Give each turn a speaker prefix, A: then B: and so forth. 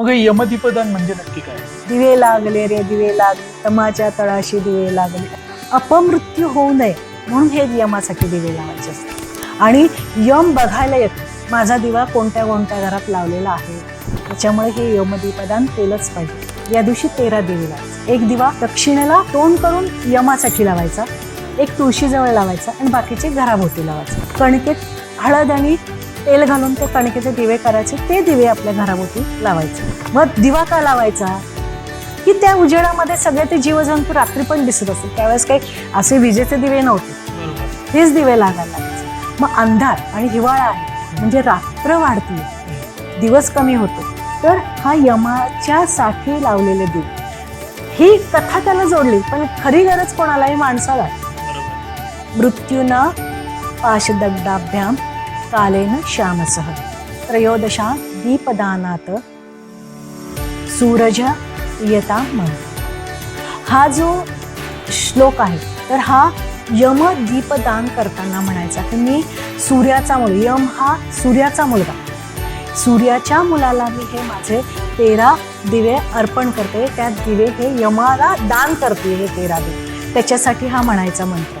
A: मग हे यमदीपदान म्हणजे नक्की काय?
B: दिवे लागले रे दिवे लागले. तमाच्या तळाशी दिवे लागले. अपमृत्यू होऊ नये म्हणून हे यमासाठी दिवे लावायचे असतात आणि यम बघायला येत माझा दिवा कोणत्या कोणत्या घरात लावलेला आहे? त्याच्यामुळे हे यमदीपदान केलंच पाहिजे. या दिवशी तेरा दिवे लावायचे. एक दिवा दक्षिणेला तोंड करून यमासाठी लावायचा एक तुळशीजवळ लावायचा आणि बाकीचे घराभोवती लावायचे. कणकेत हळद आणि तेल घालून ते कणकेचे दिवे करायचे ते दिवे आपल्या घराभोवती लावायचे. मग दिवा का लावायचा? की त्या उजेडामध्ये सगळे ते जीवजंतू रात्री पण दिसत असतील त्यावेळेस काही असे विजेचे दिवे नव्हते. हेच दिवे लागायला लागायचे. मग अंधार आणि हिवाळा आहे म्हणजे रात्र वाढते दिवस कमी होतो. तर हा यमाच्या साठी लावलेले दिवे. ही कथा त्याला जोडली पण खरी गरज कोणालाही माणसाला. मृत्यूना पाशदग्धाभ्याम कालेन श्यामसह त्रयोदशा दीपदानात सूरज यता मन हा जो श्लोक आहे तर हा यम दीपदान करताना म्हणायचा की मी सूर्याचा मुलगा यम हा सूर्याचा मुलगा. सूर्याच्या मुलाला मी हे माझे तेरा दिवे अर्पण करते त्या दिवे हे यमाला दान करते हे तेरा दिवे. त्याच्यासाठी हा म्हणायचा मंत्र.